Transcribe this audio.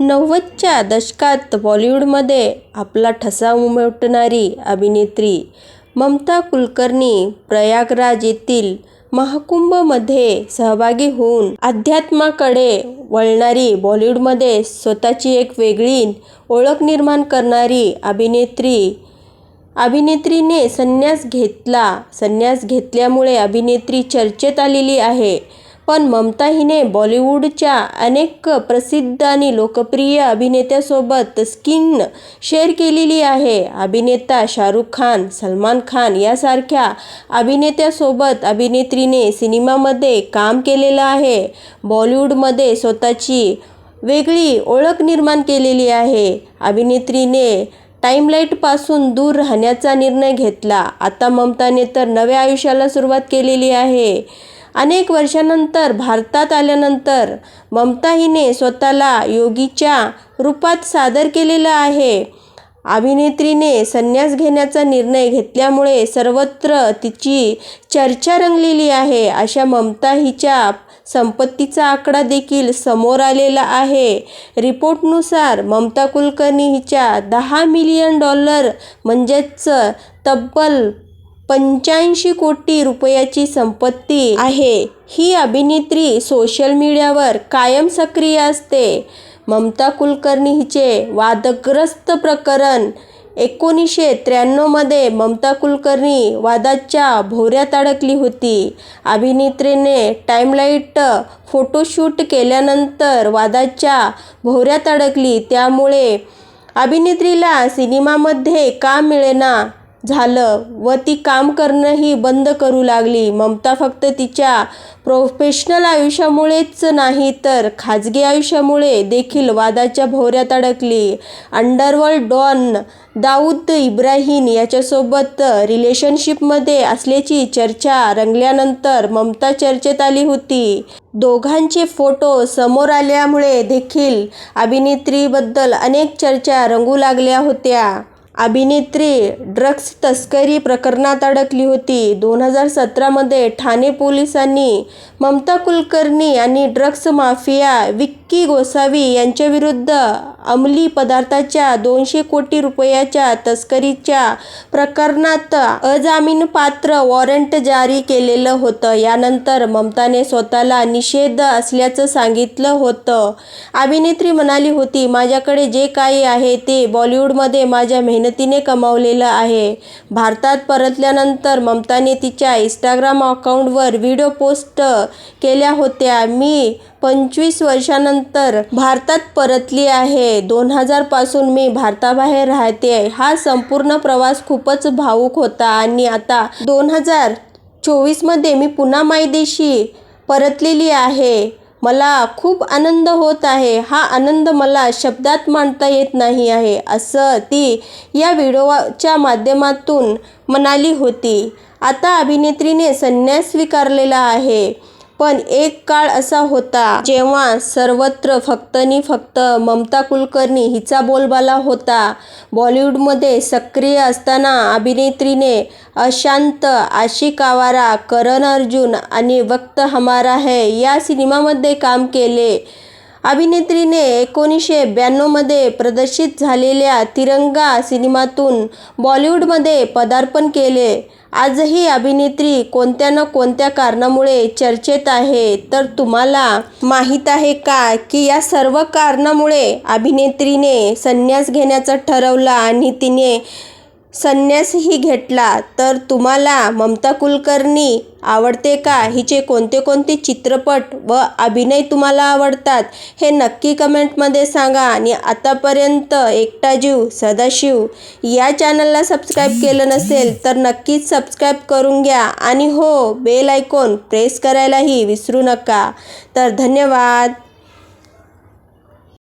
नव्वदच्या दशकात बॉलिवूडमध्ये आपला ठसा उमटणारी अभिनेत्री ममता कुलकर्णी प्रयागराज येथील महाकुंभमध्ये सहभागी होऊन अध्यात्माकडे वळणारी बॉलिवूडमध्ये स्वतःची एक वेगळी ओळख निर्माण करणारी अभिनेत्री अभिनेत्रीने संन्यास घेतला. संन्यास घेतल्यामुळे अभिनेत्री चर्चेत आलेली आहे. पण ममता हिने बॉलिवूडच्या अनेक प्रसिद्ध आणि लोकप्रिय अभिनेत्यासोबत स्किन शेअर केलेली आहे. अभिनेता शाहरुख खान सलमान खान यासारख्या अभिनेत्यासोबत अभिनेत्रीने सिनेमामध्ये काम केलेलं आहे. बॉलिवूडमध्ये स्वतःची वेगळी ओळख निर्माण केलेली आहे. अभिनेत्रीने टाईमलाईटपासून दूर राहण्याचा निर्णय घेतला. आता ममताने तर नव्या आयुष्याला सुरुवात केलेली आहे. अनेक वर्षानंतर भारतात आल्यानंतर ममता हिने स्वतःला योगीच्या रूपात सादर केलेलं आहे. अभिनेत्रीने संन्यास घेण्याचा निर्णय घेतल्यामुळे सर्वत्र तिची चर्चा रंगलेली आहे. अशा ममता हिच्या संपत्तीचा आकडा देखील समोर आलेला आहे. रिपोर्टनुसार ममता कुलकर्णी हिच्या दहा मिलियन डॉलर म्हणजेच तब्बल पंच्याऐंशी कोटी रुपयाची संपत्ती आहे. ही अभिनेत्री सोशल मीडियावर कायम सक्रिय असते. ममता कुलकर्णी हिचे वादग्रस्त प्रकरण एकोणीसशे त्र्याण्णवमध्ये ममता कुलकर्णी वादाच्या भोवऱ्यात अडकली होती. अभिनेत्रीने टाईमलाईट फोटोशूट केल्यानंतर वादाच्या भोवऱ्यात अडकली. त्यामुळे अभिनेत्रीला सिनेमामध्ये काम मिळेना झालं व ती काम करणंही बंद करू लागली. ममता फक्त तिच्या प्रोफेशनल आयुष्यामुळेच नाही तर खाजगी आयुष्यामुळे देखील वादाच्या भोवऱ्यात अडकली. अंडरवर्ल्ड डॉन दाऊद इब्राहिम याच्यासोबत रिलेशनशिपमध्ये असल्याची चर्चा रंगल्यानंतर ममता चर्चेत आली होती. दोघांचे फोटो समोर आल्यामुळे देखील अभिनेत्रीबद्दल अनेक चर्चा रंगू लागल्या होत्या. अभिनेत्री ड्रग्स तस्करी प्रकरणात अडकली होती. दोन हजार सतरामध्ये ठाणे पोलिसांनी ममता कुलकर्णी आणि ड्रग्स माफिया विक्की गोसावी यांच्याविरुद्ध अंमली पदार्थाच्या दोनशे कोटी रुपयाच्या तस्करीच्या प्रकरणात अजामीनपात्र वॉरंट जारी केलेलं होतं. यानंतर ममताने स्वतःला निषेध असल्याचं सांगितलं होतं. अभिनेत्री म्हणाली होती माझ्याकडे जे काही आहे ते बॉलिवूडमध्ये माझ्या मेहनत मेहनतीने कमावलेलं आहे. भारतात परतल्यानंतर ममताने तिच्या इंस्टाग्राम अकाउंटवर व्हिडिओ पोस्ट केल्या होत्या. मी पंचवीस वर्षानंतर भारतात परतली आहे. दोन हजारपासून मी भारताबाहेर राहते. हा संपूर्ण प्रवास खूपच भावूक होता आणि आता दोन हजार चोवीसमध्ये मी पुन्हा मायदेशी परतलेली आहे. मला खूप आनंद होत आहे. हा आनंद मला शब्दात मांडता येत नाही आहे असं ती या व्हिडिओच्या माध्यमातून म्हणाली होती. आता अभिनेत्रीने संन्यास स्वीकारलेला आहे. पण एक काळ असा होता जेव्हा सर्वत्र फक्त नि फक्त ममता कुलकर्णी हिचा बोलबाला होता. बॉलिवूडमध्ये सक्रिय असताना अभिनेत्रीने अशांत आशिक आवारा करण अर्जुन आणि वक्त हमारा है या सिनेमामध्ये काम केले. अभिनेत्रीने एकोणीसशे ब्याण्णवमध्ये प्रदर्शित झालेल्या तिरंगा सिनेमातून बॉलिवूडमध्ये पदार्पण केले. आजही अभिनेत्री कोणत्या ना कोणत्या कारणामुळे चर्चेत आहे तर तुम्हाला माहीत आहे का की या सर्व कारणामुळे अभिनेत्रीने संन्यास घेण्याचं ठरवलं आणि तिने संन्यासही घेतला तर तुम्हाला ममता कुलकर्णी आवडते का? हिचे कोणते कोणते चित्रपट व अभिनय तुम्हाला आवडतात? हे नक्की कमेंटमध्ये सांगा. आणि आतापर्यंत एकटा जीव सदाशिव या चॅनलला सबस्क्राईब केलं नसेल तर नक्कीच सबस्क्राईब करून घ्या. आणि हो बेल आयकॉन प्रेस करायलाही विसरू नका. तर धन्यवाद.